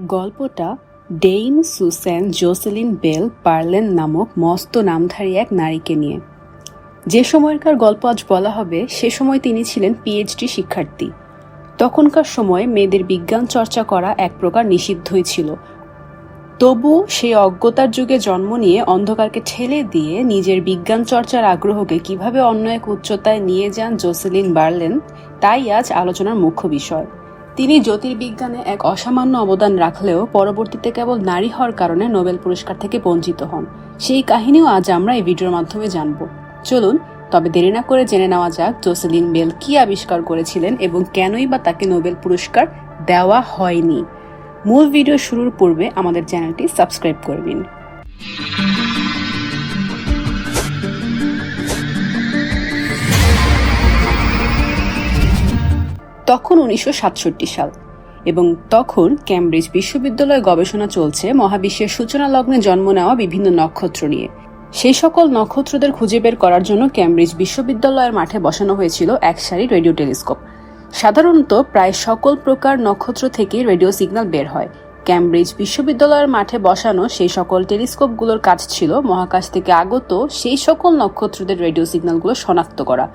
গল্পটা ডেইন Susena Jocelyn Bell পার্লেন নামক মস্ত নামধারী এক নারীকে নিয়ে। যে সময়কার গল্প আজ বলা হবে, সে সময় তিনি ছিলেন পিএইচডি শিক্ষার্থী। তখনকার সময়ে মেয়েদের বিজ্ঞান চর্চা করা এক প্রকার নিষিদ্ধই ছিল। তবু সেই অজ্ঞতার যুগে জন্ম নিয়ে অন্ধকারকে ঠেলে দিয়ে নিজের বিজ্ঞান চর্চার আগ্রহকে কীভাবে অন্য এক উচ্চতায় নিয়ে যান জোসেলিন বার্লেন, তাই আজ আলোচনার মুখ্য বিষয়। তিনি জ্যোতির্বিজ্ঞানে এক অসামান্য অবদান রাখলেও পরবর্তীতে কেবল নারী হওয়ার কারণে নোবেল পুরস্কার থেকে বঞ্চিত হন। সেই কাহিনীও আজ আমরা এই ভিডিওর মাধ্যমে জানব। চলুন, তবে দেরি না করে জেনে নেওয়া যাক জোসেলিন বেল কি আবিষ্কার করেছিলেন এবং কেনই বা তাকে নোবেল পুরস্কার দেওয়া হয়নি। মূল ভিডিও শুরুর পূর্বে আমাদের চ্যানেলটি সাবস্ক্রাইব করবেন তখন উনিশশো সাতষট্টি সাল। এবং তখন ক্যামব্রিজ বিশ্ববিদ্যালয়ে গবেষণা চলছে মহাবিশ্বের সূচনা লগ্নে জন্ম নেওয়া বিভিন্ন নক্ষত্র নিয়ে। সেই সকল নক্ষত্রদের খুঁজে বের করার জন্য ক্যামব্রিজ বিশ্ববিদ্যালয়ের মাঠে বসানো হয়েছিল এক সারি রেডিও টেলিস্কোপ। সাধারণত প্রায় সকল প্রকার নক্ষত্র থেকে রেডিও সিগন্যাল বের হয়। ক্যামব্রিজ বিশ্ববিদ্যালয়ের মাঠে বসানো সেই সকল টেলিস্কোপগুলোর কাজ ছিল মহাকাশ থেকে আগত সেই সকল নক্ষত্রদের রেডিও সিগন্যালগুলো শনাক্ত করা।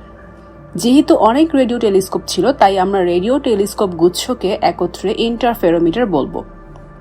যেহেতু অনেক রেডিও টেলিস্কোপ ছিল, তাই আমরা রেডিও টেলিস্কোপ গুচ্ছকে একত্রে ইন্টারফেরোমিটার বলব।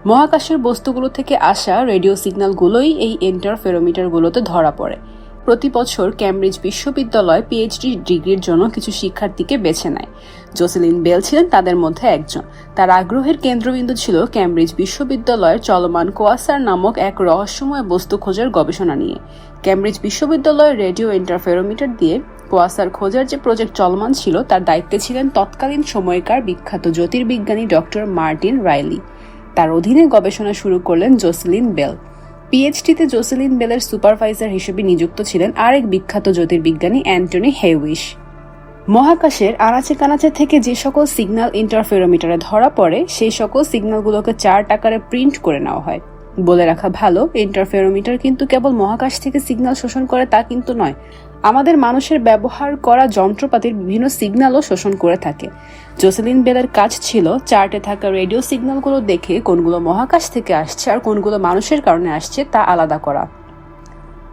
মহাকাশের বস্তুগুলো থেকে আসা রেডিও সিগন্যালগুলোই এই ইন্টারফেরোমিটারগুলোতে ধরা পড়ে। প্রতি বছর ক্যামব্রিজ বিশ্ববিদ্যালয় পিএইচডি ডিগ্রির জন্য কিছু শিক্ষার্থীকে বেছে নেয়। জোসেলিন বেল ছিলেন তাদের মধ্যে একজন। তার আগ্রহের কেন্দ্রবিন্দু ছিল ক্যামব্রিজ বিশ্ববিদ্যালয়ের চলমান কোয়াসার নামক এক রহস্যময় বস্তু খোঁজার গবেষণা নিয়ে। ক্যামব্রিজ বিশ্ববিদ্যালয়ের রেডিও ইন্টারফেরোমিটার দিয়ে কোয়াসার খোঁজার যে প্রজেক্ট চলমান ছিল, তার দায়িত্বে ছিলেন তৎকালীন সময়কার বিখ্যাত জ্যোতির্বিজ্ঞানী ডক্টর মার্টিন রাইলি। তার অধীনে গবেষণা শুরু করলেন জোসেলিন বেল। পিএইচডিতে জোসেলিন বেলের সুপারভাইজার হিসেবে নিযুক্ত ছিলেন আরেক বিখ্যাত জ্যোতির্বিজ্ঞানী অ্যান্টনি হেউইশ। মহাকাশের আনাচে কানাচে থেকে যে সকল সিগন্যাল ইন্টারফেরোমিটারে ধরা পড়ে, সেই সকল সিগন্যালগুলোকে চার্ট আকারে প্রিন্ট করে নেওয়া হয়। বলে রাখা ভালো। ইন্টারফেরোমিটার কিন্তু কেবল মহাকাশ থেকে সিগন্যাল শোষণ করে তা কিন্তু নয়। আমাদের মানুষের ব্যবহার করা যন্ত্রপাতির বিভিন্ন সিগন্যালও শোষণ করে থাকে। জোসেলিন বেলের কাজ ছিল চার্টে থাকা রেডিও সিগন্যালগুলো দেখে কোনগুলো মহাকাশ থেকে আসছে আর কোনগুলো মানুষের কারণে আসছে তা আলাদা করা।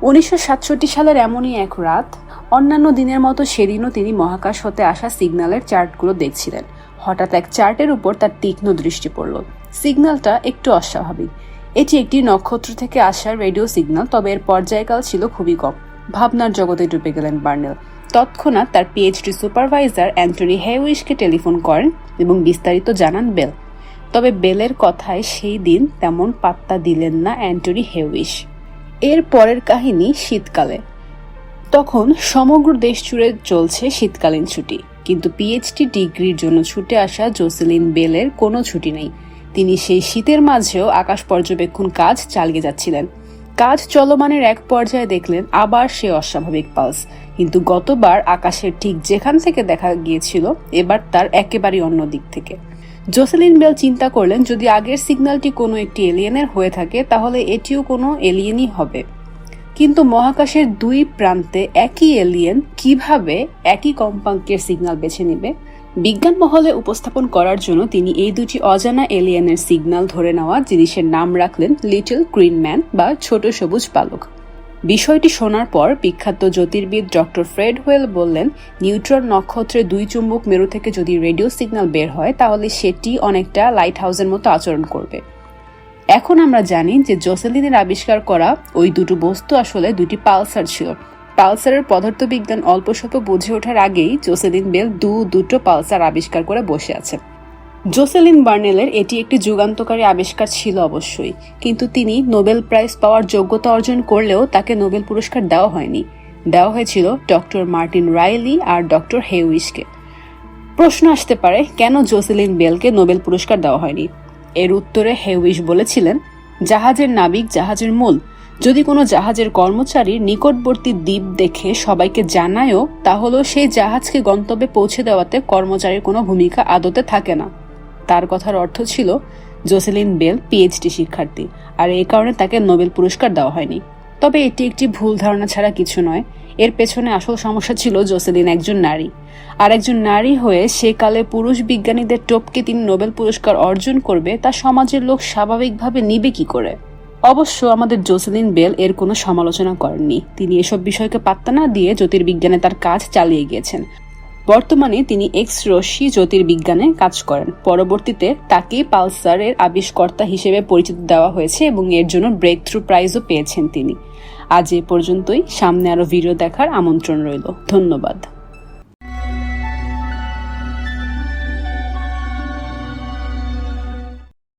উনিশশো সাতষট্টি সালের এমনই এক রাত, অন্যান্য দিনের মতো সেদিনও তিনি মহাকাশ হতে আসা সিগন্যালের চার্টগুলো দেখছিলেন। হঠাৎ এক চার্টের উপর তার তীক্ষ্ণ দৃষ্টি পড়ল। সিগন্যালটা একটু অস্বাভাবিক। এটি একটি নক্ষত্র থেকে আসা রেডিও সিগন্যাল, তবে এর পর্যায়কাল ছিল খুবই কম। ভাবনার জগতে ডুবে গেলেন বার্নেল। তৎক্ষণাৎ তার পিএইচডি সুপারভাইজার অ্যান্টনি হেউইশকে টেলিফোন করেন এবং বিস্তারিত জানান বেল। তবে বেলের কথায় সেই দিন তেমন পাত্তা দিলেন না অ্যান্টনি হেউইশ। এর পরের কাহিনী শীতকালে। তখন সমগ্র দেশ জুড়ে চলছে শীতকালীন ছুটি, কিন্তু পিএইচডি ডিগ্রির জন্য ছুটে আসা জোসেলিন বেলের কোনো ছুটি নেই। তিনি সেই শীতের মাঝেও আকাশ পর্যবেক্ষণ কাজ চালিয়ে যাচ্ছিলেন। কাজ চলমানের এক পর্যায়ে দেখলেন আবার সে অস্বাভাবিক পালস। কিন্তু গতবার আকাশের ঠিক যেখান থেকে দেখা গিয়েছিল, এবার তার একেবারেই অন্য দিক থেকে। জোসেলিন বেল চিন্তা করলেন, যদি আগের সিগন্যালটি কোনো একটি এলিয়েনের হয়ে থাকে, তাহলে এটিও কোনো এলিয়েনই হবে। কিন্তু মহাকাশের দুই প্রান্তে একই এলিয়েন কীভাবে একই কম্পাঙ্কের সিগন্যাল বেছে নেবে? বিজ্ঞান মহলে উপস্থাপন করার জন্য তিনি এই দুটি অজানা এলিয়েনের সিগন্যাল ধরে নেওয়া জিনিসের নাম রাখলেন লিটল গ্রিন ম্যান বা ছোট সবুজ বালক বিষয়টি শোনার পর বিখ্যাত জ্যোতির্বিদ ডক্টর ফ্রেড ওয়েল বললেন, নিউট্রন নক্ষত্রের দুই চুম্বক মেরু থেকে যদি রেডিও সিগন্যাল বের হয়, তাহলে সেটি অনেকটা লাইট হাউসের মতো আচরণ করবে। এখন আমরা জানি যে জোসেলিনের আবিষ্কার করা ওই দুটো বস্তু আসলে দুটি পালসার ছিল। পালসারের পদার্থবিজ্ঞান অল্প স্বল্প বুঝে ওঠার আগেই জোসেলিন বেল দু দুটো পালসার আবিষ্কার করে বসে আছেন। জোসেলিন বার্নেলের এটি একটি যুগান্তকারী আবিষ্কার ছিল অবশ্যই, কিন্তু তিনি নোবেল প্রাইজ পাওয়ার যোগ্যতা অর্জন করলেও তাকে নোবেল পুরস্কার দেওয়া হয়নি। দেওয়া হয়েছিল ডক্টর মার্টিন রাইলি আর ডক্টর হেউইসকে। প্রশ্ন আসতে পারে, কেন জোসেলিন বেলকে নোবেল পুরস্কার দেওয়া হয়নি? এর উত্তরে হেউইস বলেছিলেন, জাহাজের নাবিক জাহাজের মূল যদি কোনো জাহাজের কর্মচারীর নিকটবর্তী দ্বীপ দেখে সবাইকে জানায়ও, তাহলেও সেই জাহাজকে গন্তব্যে পৌঁছে দেওয়াতে কর্মচারীর কোনো ভূমিকা আদতে থাকে না। তার কথার অর্থ ছিল, জোসেলিন বেল, পিএইচডি শিক্ষার্থী, আর এই কারণে তাকে নোবেল পুরস্কার দেওয়া হয়নি। তবে এটি একটি ভুল ধারণা ছাড়া কিছু নয়। এর পেছনে আসল সমস্যা ছিল জোসেলিন একজন নারী। আর একজন নারী হয়ে সে কালে পুরুষ বিজ্ঞানীদের টপকে তিনি নোবেল পুরস্কার অর্জন করবে, তা সমাজের লোক স্বাভাবিকভাবে নিবে কি করে? অবশ্য আমাদের জোসেলিন বেল এর কোনো সমালোচনা করেননি। তিনি এসব বিষয়কে পাত্তা না দিয়ে জ্যোতির্বিজ্ঞানে তার কাজ চালিয়ে গিয়েছেন। বর্তমানে তিনি এক্স রশ্মি জ্যোতির্বিজ্ঞানে কাজ করেন। পরবর্তীতে তাকে পালসারের আবিষ্কর্তা হিসেবে পরিচিত দেওয়া হয়েছে এবং এর জন্য ব্রেক থ্রু প্রাইজও পেয়েছেন তিনি। আজ এ পর্যন্তই। সামনে আরও ভিডিও দেখার আমন্ত্রণ রইল। ধন্যবাদ।